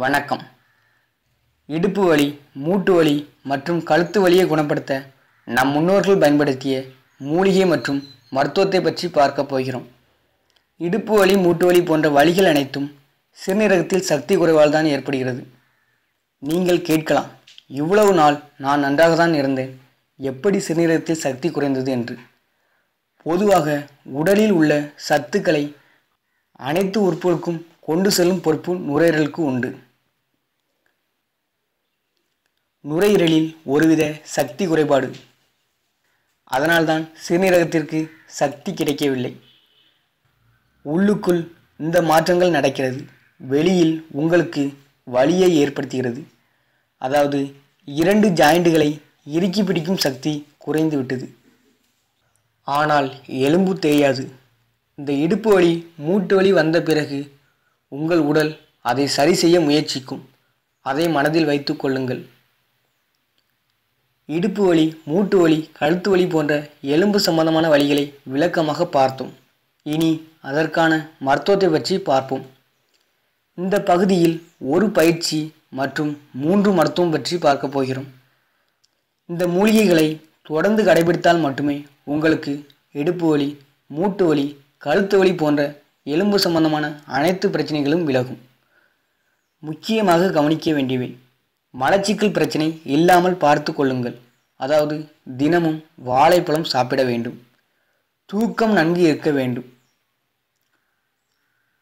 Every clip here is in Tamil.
வணக்கம். இடுப்பு வலி மூட்டு வலி மற்றும் கழுத்து வலியை குணப்படுத்த நம் முன்னோர்கள் பயன்படுத்திய மூலிகை மற்றும் மருத்துவத்தை பற்றி பார்க்க போகிறோம். இடுப்பு வலி மூட்டு வலி போன்ற வலிகள் அனைத்தும் சிறுநீரகத்தில் சக்தி குறைவால் தான் ஏற்படுகிறது. நீங்கள் கேட்கலாம் இவ்வளவு நாள் நான் நன்றாக தான் இருந்தேன். எப்படி சிறுநீரகத்தில் சக்தி குறைந்தது என்று. பொதுவாக உடலில் உள்ள சத்துக்களை அனைத்து உறுப்புகளுக்கும் கொண்டு செல்லும் பொறுப்பு நுரையீரலுக்கு உண்டு. நுரையீரலில் ஒருவித சக்தி குறைபாடு. அதனால்தான் சிறுநீரகத்திற்கு சக்தி கிடைக்கவில்லை. உள்ளுக்குள் இந்த மாற்றங்கள் நடக்கிறது. வெளியில் உங்களுக்கு வலியை ஏற்படுத்துகிறது. அதாவது இரண்டு ஜாயிண்டுகளை இறுக்கி பிடிக்கும் சக்தி குறைந்து விட்டது. ஆனால் எலும்பு தேயாது இந்த இடுப்பு வலி மூட்டு வலி வந்த பிறகு உங்கள் உடல் அதை சரி செய்ய முயற்சிக்கும். அதை மனதில் வைத்து கொள்ளுங்கள். இடுப்பு வலி மூட்டு வலி கழுத்து வலி போன்ற எலும்பு சம்பந்தமான வலிகளை விளக்கமாக பார்த்தோம். இனி அதற்கான மருத்துவத்தை பற்றி பார்ப்போம். இந்த பகுதியில் ஒரு பயிற்சி மற்றும் மூன்று மருத்துவம் பற்றி பார்க்க போகிறோம். இந்த மூலிகைகளை தொடர்ந்து கடைபிடித்தால் மட்டுமே உங்களுக்கு இடுப்பு வலி மூட்டு வலி கழுத்து வலி போன்ற எலும்பு சம்பந்தமான அனைத்து பிரச்சனைகளும் விலகும். முக்கியமாக கவனிக்க வேண்டியவை. மலச்சிக்கல் பிரச்சனை இல்லாமல் பார்த்து கொள்ளுங்கள். அதாவது தினமும் வாழைப்பழம் சாப்பிட வேண்டும். தூக்கம் நன்கு இருக்க வேண்டும்.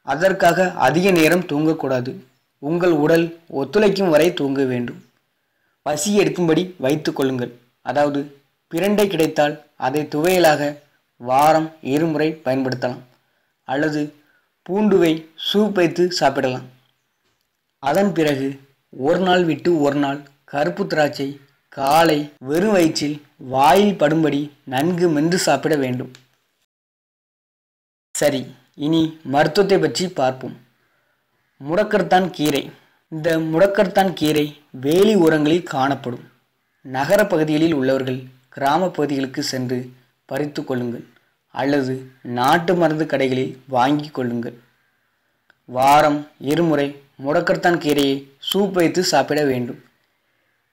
அதற்காக அதிக நேரம் தூங்கக்கூடாது. உங்கள் உடல் ஒத்துழைக்கும் வரை தூங்க வேண்டும். பசி எடுக்கும்படி வைத்து கொள்ளுங்கள். அதாவது பிரண்டை கிடைத்தால் அதை துவையலாக வாரம் இருமுறை பயன்படுத்தலாம். அல்லது பூண்டுவை சூப் வைத்து சாப்பிடலாம். அதன் பிறகு ஒரு நாள் விட்டு ஒரு நாள் கருப்பு திராட்சை காலை வெறும் வயிற்றில் வாயில் படும்படி நன்கு மென்று சாப்பிட வேண்டும். சரி இனி மருத்துவத்தை பற்றி பார்ப்போம். முடக்கர்த்தான் கீரை. இந்த முடக்கர்த்தான் கீரை வேலி ஓரங்களில் காணப்படும். நகர பகுதிகளில் உள்ளவர்கள் கிராம பகுதிகளுக்கு சென்று பறித்து கொள்ளுங்கள். அல்லது நாட்டு மருந்து கடைகளில் வாங்கி கொள்ளுங்கள். வாரம் இருமுறை முடக்கர்த்தான் கீரையை சூப் வைத்து சாப்பிட வேண்டும்.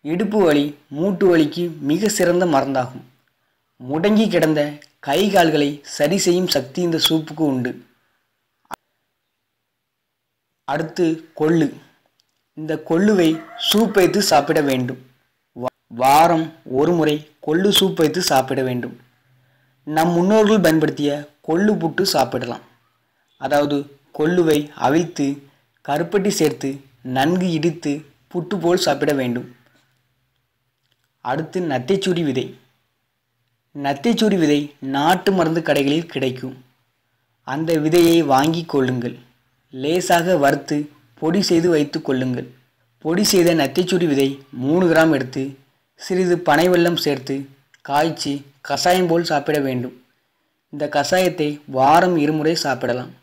இடுப்பு வலி மூட்டு வலிக்கு மிக சிறந்த மருந்தாகும். முடங்கி கிடந்த கை கால்களை சரி செய்யும் சக்தி இந்த சூப்புக்கு உண்டு. அடுத்து கொள்ளு. இந்த கொள்ளுவை சூப் வைத்து சாப்பிட வேண்டும். வாரம் ஒரு முறை கொள்ளு சூப் வைத்து சாப்பிட வேண்டும். நம் முன்னோர்கள் பயன்படுத்திய கொள்ளு புட்டு சாப்பிடலாம். அதாவது கொள்ளுவை அவிழ்த்து கருப்பட்டி சேர்த்து நன்கு இடித்து புட்டு போல் சாப்பிட வேண்டும். அடுத்து நத்தைச்சூரி விதை. நத்தைச்சூரி விதை நாட்டு மருந்து கடைகளில் கிடைக்கும். அந்த விதையை வாங்கி கொள்ளுங்கள். லேசாக வறுத்து பொடி செய்து வைத்து கொள்ளுங்கள். பொடி செய்த நத்தைச்சூரி விதை மூணு கிராம் எடுத்து சிறிது பனை வெள்ளம் சேர்த்து காய்ச்சி கஷாயம் போல் சாப்பிட வேண்டும். இந்த கஷாயத்தை வாரம் இருமுறை சாப்பிடலாம்.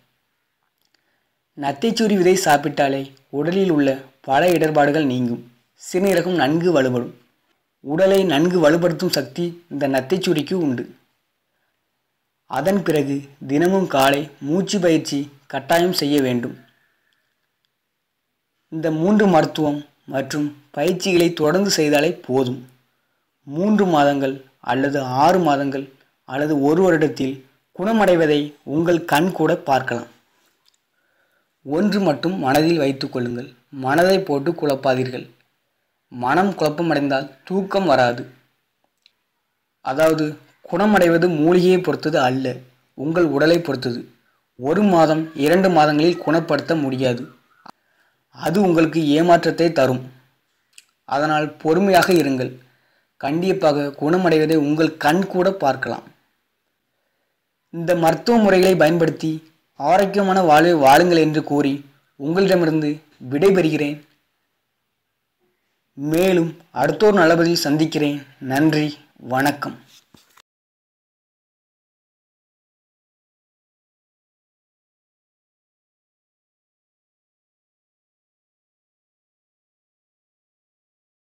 நத்தைச்சூரி விதை சாப்பிட்டாலே உடலில் உள்ள பல இடர்பாடுகள் நீங்கும். சிறுநீரகம் நன்கு வலுப்படும் உடலை நன்கு வலுப்படுத்தும் சக்தி இந்த நத்தைச்சூரிக்கு உண்டு. அதன் பிறகு தினமும் காலை மூச்சு பயிற்சி கட்டாயம் செய்ய வேண்டும். இந்த மூன்று மருத்துவம் மற்றும் பயிற்சிகளை தொடர்ந்து செய்தாலே போதும். மூன்று மாதங்கள் அல்லது ஆறு மாதங்கள் அல்லது ஒரு வருடத்தில் குணமடைவதை உங்கள் கண் கூட பார்க்கலாம். ஒன்று மட்டும் மனதில் வைத்து கொள்ளுங்கள். மனதை போட்டு குழப்பாதீர்கள். மனம் குழப்பமடைந்தால் தூக்கம் வராது. அதாவது குணமடைவது மூலிகையை பொறுத்தது அல்ல உங்கள் உடலை பொறுத்தது. ஒரு மாதம் இரண்டு மாதங்களில் குணப்படுத்த முடியாது. அது உங்களுக்கு ஏமாற்றத்தை தரும். அதனால் பொறுமையாக இருங்கள். கண்டிப்பாக குணமடைவதை உங்கள் கண் கூட பார்க்கலாம். இந்த மருத்துவ முறைகளை பயன்படுத்தி ஆரோக்கியமான வாழ்வை வாழுங்கள் என்று கூறி உங்களிடமிருந்து விடைபெறுகிறேன். மேலும் அடுத்தோர் நல்லபதில் சந்திக்கிறேன். நன்றி. வணக்கம்.